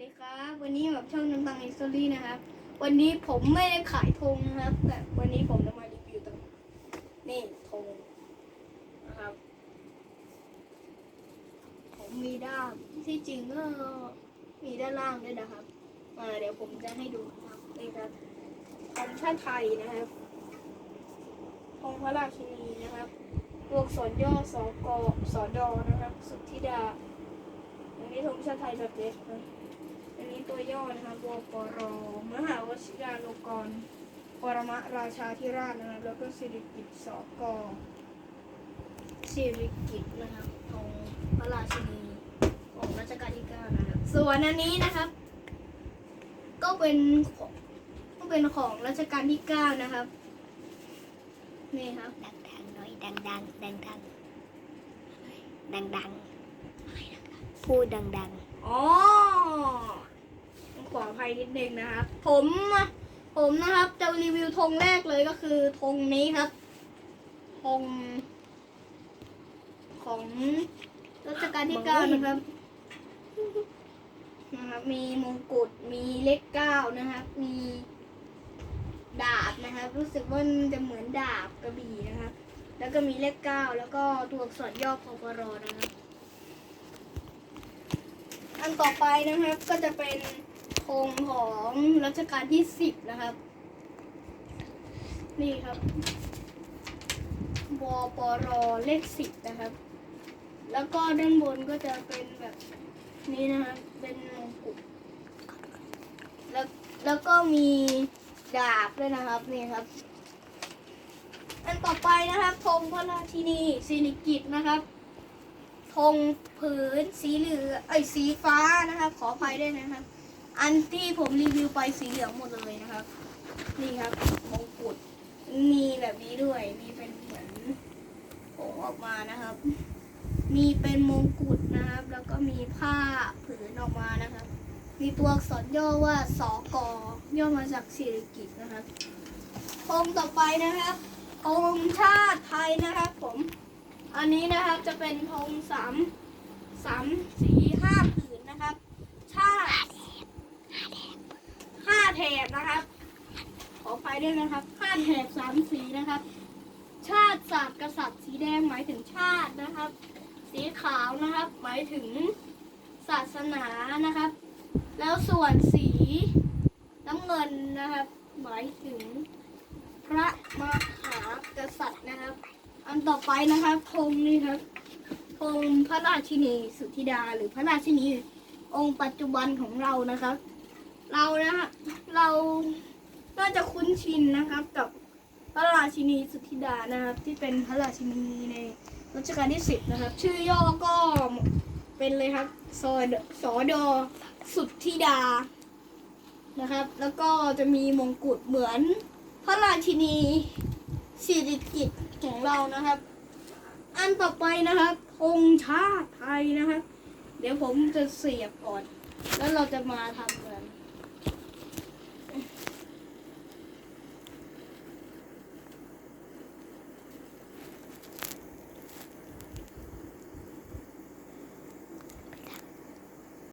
สดีครับ วันนี้แบบช่องน้ำตังอิสตอรี่นะครับ วันนี้ผมไม่ได้ขายธงนะครับ แต่วันนี้ผมจะมารีวิวตรงนี่ธงนะครับ ผมมีด้ามที่จริงก็มีด้านล่างด้วยนะครับมาเดี๋ยวผมจะให้ดูนะครับนี่ครับธงชาติไทยนะครับธงพระราชินีนะครับตัวอักษรย่อสกสดนะครับ สุทธิดาอันนี้ธงชาติไทยแบบเล็กนะ ตัวย่อนะคะบปรมหาวชิราลงกรณ์ปรมราชาธิราชนะครับแล้วก็สิริกิติ์สกสิริกิติ์นะครับของพระราชินีของรัชกาลที่เก้านะครับส่วนอันนี้นะครับ ก็เป็นของก็เป็นของรัชกาลที่เก้านะครับนี่ครับดังดังๆหน่อยดังดังดังดังดังดังๆพูดดังดังอ๋อต้อง ขออภัยนิดนึงนะครับ ผมผมนะครับจะรีวิวธงแรกเลยก็คือธงนี้ครับธงของรัชกาลที่เก้านะครับนะครับ มีมงกุฎมีเลขเก้านะครับ มีดาบนะครับ รู้สึกว่าจะเหมือนดาบกระบี่นะครับ แล้วก็มีเลขเก้าแล้วก็ตัวอักษรย่อพปรนะครับ อันต่อไปนะครับก็จะเป็น ธงของรัชกาลที่สิบนะครับ นี่ครับวปรเลขสิบนะครับ แล้วก็ด้านบนก็จะเป็นแบบนี้นะครับ เป็นมงกุฎแล้วแล้วก็มีดาบด้วยนะครับนี่ครับ อันต่อไปนะครับธงพระราชินีสิริกิตนะครับธงผืนสีเหลืองไอสีฟ้านะครับ ขออภัยด้วยนะครับ อันที่ผมรีวิวไปสีเหลืองหมดเลยนะครับ นี่ครับมงกุฎมีแบบนี้ด้วยมีเป็นเหมือนผงออกมานะครับ มีเป็นมงกุฎนะครับ แล้วก็มีผ้าผืนออกมานะครับ มีตัวอักษรย่อว่าสอกอย่อมาจากสิริกิตนะครับธงต่อไปนะครับธงชาติไทยนะครับ ผม อันนี้นะครับจะเป็นธงสามสามสีห้าผืนนะครับ ชาติห้าแถบนะครับ ขอ ไปด้วยนะครับห้าแถบสามสีนะครับ ชาติศาสตร์กษัตริย์สีแดงหมายถึงชาตินะครับ สีขาวนะครับ หมายถึงศาสนานะครับ แล้วส่วนสีน้ำเงินนะครับ หมายถึงพระมหากษัตริย์นะครับ อันต่อไปนะครับธงนี่ครับธงพระราชินีสุธิดาหรือพระราชินีองค์ปัจจุบันของเรานะครับ เรานะฮะเราาจะคุ้นชินนะครับกับพระราชินีสุธิดานะครับ ที่เป็นพระราชินีในรัชกาลที่สิบนะครับ ชื่อย่อก็เป็นเลยครับสอดสอดอสุธิดานะครับ แล้วก็จะมีมงกุฎเหมือนพระราชินีสิริกิตของเรานะครับ อันต่อไปนะครับธงชาติไทยนะครับ เดี๋ยวผมจะเสียบก่อน แล้วเราจะมาทำกัน